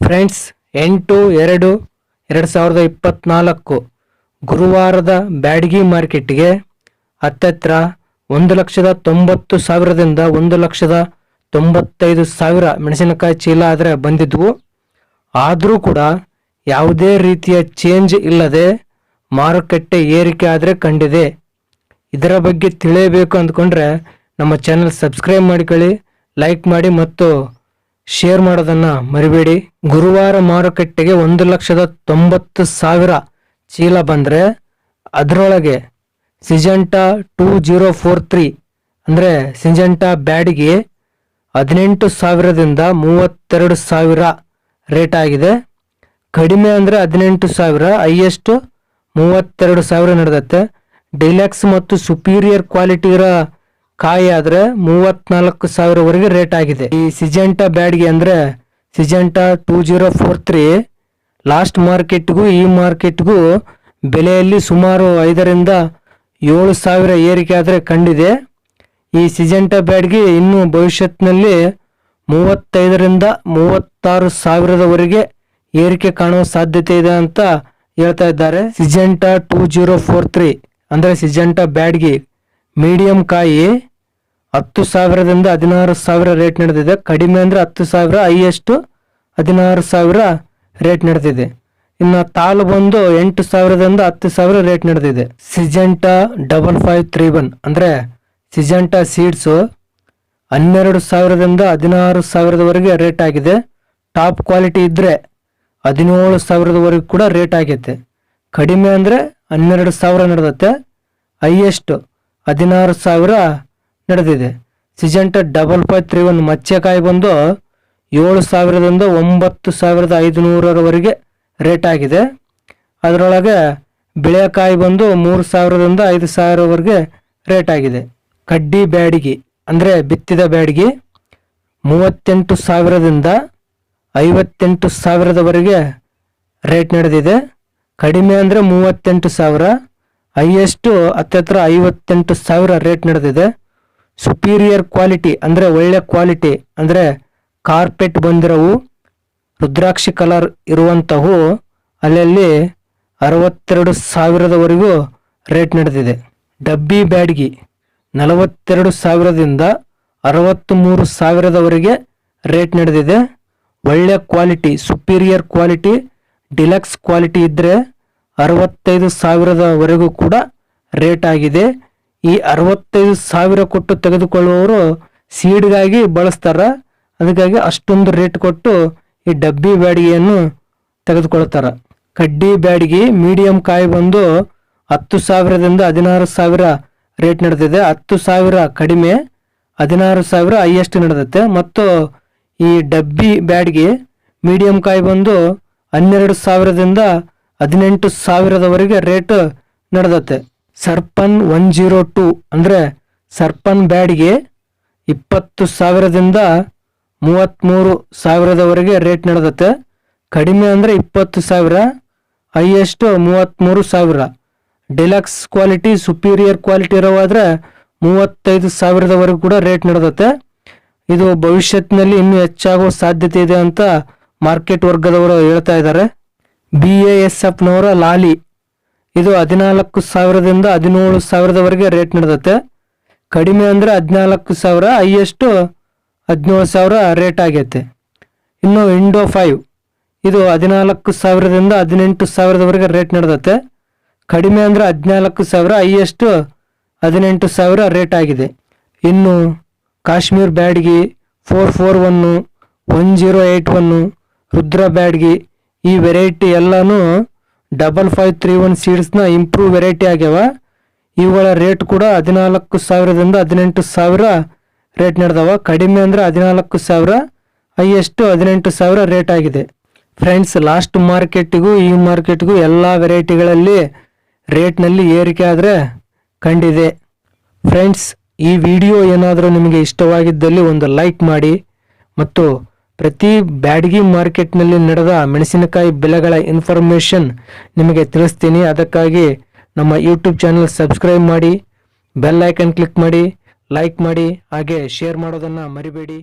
Friends, ಎಂಟು, ಎರಡು ಎರಡು ಸಾವಿರದ ಇಪ್ಪತ್ನಾಲ್ಕು ಗುರುವಾರದ ಬ್ಯಾಡ್ಗಿ ಮಾರ್ಕೆಟ್ಗೆ ಹತ್ತತ್ರ ಒಂದು ಲಕ್ಷದ ತೊಂಬತ್ತು ಸಾವಿರದಿಂದ ಒಂದು ಲಕ್ಷದ ತೊಂಬತ್ತೈದು ಸಾವಿರ ಮೆಣಸಿನಕಾಯಿ ಚೀಲ ಆದರೆ ಬಂದಿದ್ವು. ಆದರೂ ಕೂಡ ಯಾವುದೇ ರೀತಿಯ ಚೇಂಜ್ ಇಲ್ಲದೆ ಮಾರುಕಟ್ಟೆ ಏರಿಕೆ ಆದರೆ ಕಂಡಿದೆ. ಇದರ ಬಗ್ಗೆ ತಿಳಿಯಬೇಕು ಅಂದ್ಕೊಂಡ್ರೆ ನಮ್ಮ ಚಾನಲ್ ಸಬ್ಸ್ಕ್ರೈಬ್ ಮಾಡಿಕೊಳ್ಳಿ, ಲೈಕ್ ಮಾಡಿ ಮತ್ತು ಶೇರ್ ಮಾಡೋದನ್ನ ಮರಿಬೇಡಿ. ಗುರುವಾರ ಮಾರುಕಟ್ಟೆಗೆ ಒಂದು ಲಕ್ಷದ ತೊಂಬತ್ತು ಸಾವಿರ ಚೀಲ ಬಂದರೆ ಅದರೊಳಗೆ Syngenta two zero four three ಅಂದರೆ ಸಿಜೆಂಟಾ ಬ್ಯಾಡ್ಗೆ ಹದಿನೆಂಟು ಸಾವಿರದಿಂದ ಮೂವತ್ತೆರಡು ಸಾವಿರ ರೇಟ್ ಆಗಿದೆ. ಕಡಿಮೆ ಅಂದರೆ ಹದಿನೆಂಟು ಸಾವಿರ ಹೈಯೆಸ್ಟ್ ಮೂವತ್ತೆರಡು ಸಾವಿರ ನಡೆದತ್ತೆ ಡಿಲೆಕ್ಸ್ ಮತ್ತು ಸುಪೀರಿಯರ್ ಕ್ವಾಲಿಟಿ ಇರೋ ಕಾಯಿ ಆದ್ರೆ ಮೂವತ್ನಾಲ್ಕು ಸಾವಿರವರೆಗೆ ರೇಟ್ ಆಗಿದೆ. ಈ ಸಿಜೆಂಟಾ ಬ್ಯಾಡ್ಗೆ ಅಂದ್ರೆ Syngenta two zero four three last ಮಾರ್ಕೆಟ್ಗೂ ಈ ಮಾರ್ಕೆಟ್ಗೂ ಬೆಲೆಯಲ್ಲಿ ಸುಮಾರು ಐದರಿಂದ ಏಳು ಸಾವಿರ ಏರಿಕೆ ಆದರೆ ಕಂಡಿದೆ. ಈ ಸಿಜೆಂಟಾ ಬ್ಯಾಡ್ಗೆ ಇನ್ನು ಭವಿಷ್ಯತ್ನಲ್ಲಿ ಮೂವತ್ತೈದರಿಂದ ಮೂವತ್ತಾರು ಸಾವಿರದವರೆಗೆ ಏರಿಕೆ ಕಾಣುವ ಸಾಧ್ಯತೆ ಇದೆ ಅಂತ ಹೇಳ್ತಾ ಇದ್ದಾರೆ. Syngenta two zero four three ಅಂದರೆ ಸಿಜೆಂಟಾ ಬ್ಯಾಡ್ಗೆ. ಮೀಡಿಯಂ ಕಾಯಿ ಹತ್ತು ಸಾವಿರದಿಂದ ಹದಿನಾರು ಸಾವಿರ ರೇಟ್ ನಡೆದಿದೆ. ಕಡಿಮೆ ಅಂದರೆ ಹತ್ತು ಸಾವಿರ, ಹೈಯೆಸ್ಟ್ ಹದಿನಾರು ಸಾವಿರ ರೇಟ್ ನಡೆದಿದೆ. ಇನ್ನು ತಾಲು ಬಂದು ಎಂಟು ಸಾವಿರದಿಂದ ಹತ್ತು ಸಾವಿರ ರೇಟ್ ನಡೆದಿದೆ. Syngenta double five three one ಅಂದರೆ ಸಿಜೆಂಟಾ ಸೀಡ್ಸು ಹನ್ನೆರಡು ಸಾವಿರದಿಂದ ಹದಿನಾರು ಸಾವಿರದವರೆಗೆ ರೇಟ್ ಆಗಿದೆ. ಟಾಪ್ ಕ್ವಾಲಿಟಿ ಇದ್ದರೆ ಹದಿನೇಳು ಸಾವಿರದವರೆಗೂ ಕೂಡ ರೇಟ್ ಆಗೈತೆ. ಕಡಿಮೆ ಅಂದರೆ ಹನ್ನೆರಡು ಸಾವಿರ ನಡೆದತ್ತೆ ಹೈಯೆಸ್ಟ್ ಹದಿನಾರು ಸಾವಿರ ನಡೆದಿದೆ. Syngenta double five three one ಮಚ್ಚೆಕಾಯಿ ಬಂದು ಏಳು ಸಾವಿರದಿಂದ ಒಂಬತ್ತು ಸಾವಿರದ ಐದುನೂರರವರೆಗೆ ರೇಟ್ ಆಗಿದೆ. ಅದರೊಳಗೆ ಬಿಳೆಕಾಯಿ ಬಂದು ಮೂರು ಸಾವಿರದಿಂದ ಐದು ಸಾವಿರವರೆಗೆ ರೇಟ್ ಆಗಿದೆ. ಕಡ್ಡಿ ಬ್ಯಾಡಿಗೆ, ಅಂದರೆ ಬಿತ್ತಿದ ಬ್ಯಾಡಿಗೆ ಮೂವತ್ತೆಂಟು ಸಾವಿರದಿಂದ ಐವತ್ತೆಂಟು ಸಾವಿರದವರೆಗೆ ರೇಟ್ ನಡೆದಿದೆ. ಕಡಿಮೆ ಅಂದರೆ ಮೂವತ್ತೆಂಟು ಸಾವಿರ, ಹೈಯೆಸ್ಟು ಹತ್ತತ್ರ ಐವತ್ತೆಂಟು ಸಾವಿರ ರೇಟ್ ನಡೆದಿದೆ. ಸುಪೀರಿಯರ್ ಕ್ವಾಲಿಟಿ ಅಂದರೆ ಒಳ್ಳೆ ಕ್ವಾಲಿಟಿ ಅಂದರೆ ಕಾರ್ಪೆಟ್ ಬಂದಿರವು, ರುದ್ರಾಕ್ಷಿ ಕಲರ್ ಇರುವಂತಹವು ಅಲ್ಲಲ್ಲಿ ಅರವತ್ತೆರಡು ಸಾವಿರದವರೆಗೂ ರೇಟ್ ನಡೆದಿದೆ. ಡಬ್ಬಿ ಬ್ಯಾಡ್ಗಿ ನಲವತ್ತೆರಡು ಸಾವಿರದಿಂದ ಅರವತ್ತ್ ಮೂರು ಸಾವಿರದವರೆಗೆ ರೇಟ್ ನಡೆದಿದೆ. ಒಳ್ಳೆ quality superior quality deluxe quality ಇದ್ದರೆ ಅರವತ್ತೈದು ಸಾವಿರದವರೆಗೂ ಕೂಡ ರೇಟ್ ಆಗಿದೆ. ಈ ಅರವತ್ತೈದು ಸಾವಿರ ಕೊಟ್ಟು ತೆಗೆದುಕೊಳ್ಳುವವರು ಸೀಡ್ಗಾಗಿ ಬಳಸ್ತಾರ. ಅದಕ್ಕಾಗಿ ಅಷ್ಟೊಂದು ರೇಟ್ ಕೊಟ್ಟು ಈ ಡಬ್ಬಿ ಬ್ಯಾಡಿಗೆಯನ್ನು ತೆಗೆದುಕೊಳ್ತಾರೆ ಕಡ್ಡಿ ಬ್ಯಾಡಿಗೆ ಮೀಡಿಯಂ ಕಾಯಿ ಬಂದು ಹತ್ತು ಸಾವಿರದಿಂದ ಹದಿನಾರು ಸಾವಿರ ರೇಟ್ ನಡೆದಿದೆ. ಹತ್ತು ಸಾವಿರ ಕಡಿಮೆ, ಹದಿನಾರು ಸಾವಿರ ಹೈಯೆಸ್ಟ್ ನಡೆದತ್ತೆ ಮತ್ತು ಈ ಡಬ್ಬಿ ಬ್ಯಾಡ್ಗೆ ಮೀಡಿಯಂ ಕಾಯಿ ಬಂದು ಹನ್ನೆರಡು ಸಾವಿರದಿಂದ ಹದಿನೆಂಟು ಸಾವಿರದವರೆಗೆ ರೇಟ್ ನಡೆದತ್ತೆ ಸರ್ಪನ್ ಒನ್ ಜೀರೋ ಟೂ ಅಂದರೆ ಸರ್ಪನ್ ಬ್ಯಾಡ್ಗೆ ಇಪ್ಪತ್ತು ಸಾವಿರದಿಂದ ಮೂವತ್ತ್ಮೂರು ಸಾವಿರದವರೆಗೆ ರೇಟ್ ನಡೆದತ್ತೆ ಕಡಿಮೆ ಅಂದರೆ ಇಪ್ಪತ್ತು ಸಾವಿರ, ಹೈಯೆಸ್ಟ್ ಮೂವತ್ತ್ಮೂರು ಸಾವಿರ. ಡಿಲಕ್ಸ್ ಕ್ವಾಲಿಟಿ, ಸುಪೀರಿಯರ್ ಕ್ವಾಲಿಟಿ ಇರೋವಾದರೆ ಮೂವತ್ತೈದು ಸಾವಿರದವರೆಗೂ ಕೂಡ ರೇಟ್ ನಡೆದತ್ತೆ ಇದು ಭವಿಷ್ಯತ್ತಿನಲ್ಲಿ ಇನ್ನೂ ಹೆಚ್ಚಾಗುವ ಸಾಧ್ಯತೆ ಇದೆ ಅಂತ ಮಾರ್ಕೆಟ್ ವರ್ಗದವರು ಹೇಳ್ತಾ ಇದ್ದಾರೆ. ಬಿ ಎ ಎಸ್ ಎಫ್ನವರ ಲಾಲಿ ಇದು ಹದಿನಾಲ್ಕು ಸಾವಿರದಿಂದ ಹದಿನೇಳು ಸಾವಿರದವರೆಗೆ ರೇಟ್ ನಡೆದತ್ತೆ. ಕಡಿಮೆ ಅಂದರೆ ಹದಿನಾಲ್ಕು ಸಾವಿರ, ಹೈಯೆಸ್ಟು ಹದಿನೇಳು ಸಾವಿರ ರೇಟ್ ಆಗೈತೆ. ಇನ್ನು ಇಂಡೋ ಫೈವ್, ಇದು ಹದಿನಾಲ್ಕು ಸಾವಿರದಿಂದ ಹದಿನೆಂಟು ಸಾವಿರದವರೆಗೆ ರೇಟ್ ನಡೆದತ್ತೆ. ಕಡಿಮೆ ಅಂದರೆ ಹದಿನಾಲ್ಕು ಸಾವಿರ, ಹೈಯೆಸ್ಟು ಹದಿನೆಂಟು ಸಾವಿರ ರೇಟ್ ಆಗಿದೆ. ಇನ್ನು Kashmir Byadgi four four one, one zero eight one, Rudra Byadgi ಈ ವೆರೈಟಿ ಎಲ್ಲನೂ ಡಬಲ್ ಫೈವ್ ತ್ರೀ ಒನ್ ಸೀಡ್ಸ್ನ ಇಂಪ್ರೂವ್ ವೆರೈಟಿ ಆಗ್ಯಾವ. ಇವುಗಳ ರೇಟ್ ಕೂಡ ಹದಿನಾಲ್ಕು ಸಾವಿರದಿಂದ ಹದಿನೆಂಟು ಸಾವಿರ ರೇಟ್ ನಡೆದವ. ಕಡಿಮೆ ಅಂದರೆ ಹದಿನಾಲ್ಕು ಸಾವಿರ ಹೈಯೆಸ್ಟ್ ಹದಿನೆಂಟು ಸಾವಿರ ರೇಟ್ ಆಗಿದೆ. ಫ್ರೆಂಡ್ಸ್ ಲಾಸ್ಟ್ ಮಾರ್ಕೆಟಿಗೂ ಈ ಮಾರ್ಕೆಟ್ಗೂ ಎಲ್ಲ ವೆರೈಟಿಗಳಲ್ಲಿ ರೇಟ್ನಲ್ಲಿ ಏರಿಕೆ ಆದರೆ ಕಂಡಿದೆ. ಫ್ರೆಂಡ್ಸ್ ಈ ವಿಡಿಯೋ ಏನಾದರೂ ನಿಮಗೆ ಇಷ್ಟವಾಗಿದ್ದಲ್ಲಿ ಒಂದು ಲೈಕ್ ಮಾಡಿ ಮತ್ತು ಪ್ರತಿ ಬ್ಯಾಡಗಿ ಮಾರ್ಕೆಟ್ನಲ್ಲಿ ನಡೆದ ಮೆಣಸಿನಕಾಯಿ ಬೆಲೆಗಳ ಇನ್ಫಾರ್ಮೇಷನ್ ನಿಮಗೆ ತಿಳಿಸ್ತೀನಿ. ಅದಕ್ಕಾಗಿ ನಮ್ಮ ಯೂಟ್ಯೂಬ್ ಚಾನಲ್ ಸಬ್ಸ್ಕ್ರೈಬ್ ಮಾಡಿ, ಬೆಲ್ ಐಕನ್ ಕ್ಲಿಕ್ ಮಾಡಿ, ಲೈಕ್ ಮಾಡಿ, ಹಾಗೆ ಶೇರ್ ಮಾಡೋದನ್ನು ಮರಿಬೇಡಿ.